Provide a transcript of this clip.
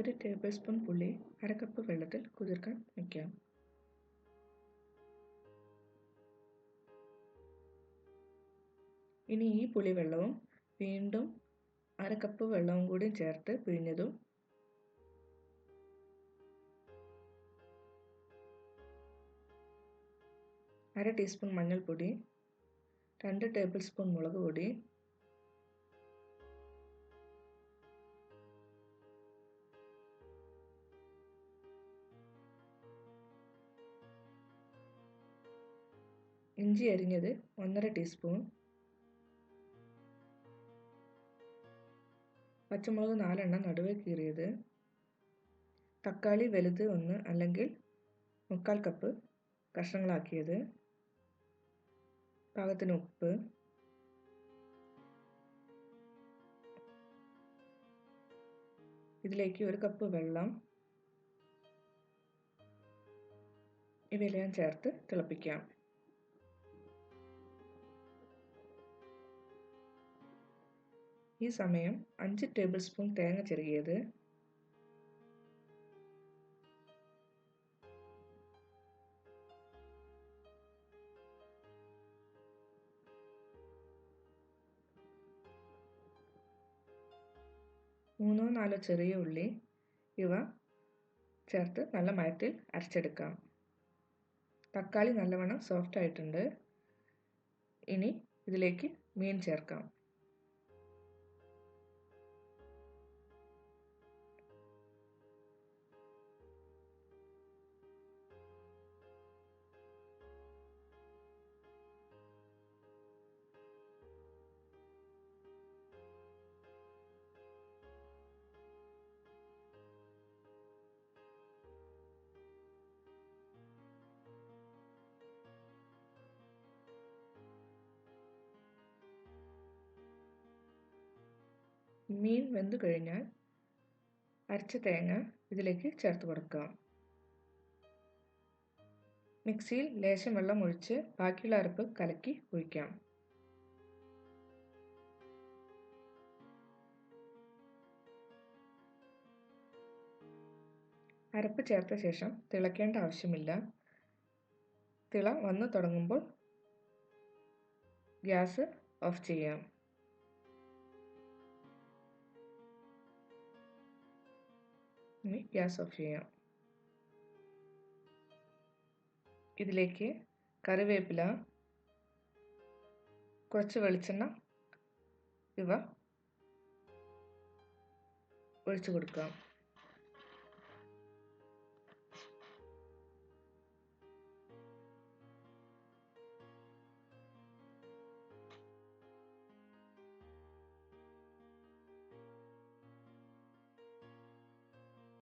ഒരു table spoon പുളി അര കപ്പ് വെള്ളത്തിൽ കുതിർക്കാൻ വയ്ക്കാം. ഇനി ഈ പുളി വെള്ളവും വീണ്ടും അര കപ്പ് വെള്ളവും കൂടി ചേർത്ത് പിഴിഞ്ഞതും അര ടീസ്പൂൺ മഞ്ഞൾപ്പൊടി രണ്ട് ടേബിൾ സ്പൂൺ മുളക് പൊടി ഇഞ്ചി അരിഞ്ഞത് ഒന്നര ടീസ്പൂൺ. പച്ചമുളക് നാലെണ്ണം നടുവേ കീറിയത്. തക്കാളി വലുത് ഒന്ന് അല്ലെങ്കിൽ മുക്കാൽ കപ്പ് കഷ്ണങ്ങളാക്കിയത്. പാകത്തിന് ഉപ്പ്. ഇതിലേക്ക് ഒരു കപ്പ് വെള്ളം. ഇവയെല്ലാം ചേർത്ത് തിളപ്പിക്കാം. ഈ സമയം അഞ്ച് ടേബിൾ സ്പൂൺ തേങ്ങ ചെറുകിയത്. മൂന്നോ നാലോ ചെറിയ ഉള്ളി ഇവ ചേർത്ത് നല്ല മയത്തിൽ അരച്ചെടുക്കാം. തക്കാളി നല്ലവണ്ണം സോഫ്റ്റ് ആയിട്ടുണ്ട്. ഇനി ഇതിലേക്ക് മീൻ ചേർക്കാം. മീൻ വെന്തു കഴിഞ്ഞാൽ അരച്ച തേങ്ങ ഇതിലേക്ക് ചേർത്ത് കൊടുക്കുക. മിക്സിയിൽ ലേശം വെള്ളം ഒഴിച്ച് ബാക്കിയുള്ള അരപ്പ് കലക്കി ഒഴിക്കാം അരപ്പ് ചേർത്ത ശേഷം തിളക്കേണ്ട ആവശ്യമില്ല. തിള വന്നു തുടങ്ങുമ്പോൾ ഗ്യാസ് ഓഫ് ചെയ്യാം. ഇനി ഗ്യാസ് ഓഫ് ചെയ്യാം ഇതിലേക്ക് കറിവേപ്പില കുറച്ച് വെളിച്ചെണ്ണ ഇവ ഒഴിച്ചു കൊടുക്കാം.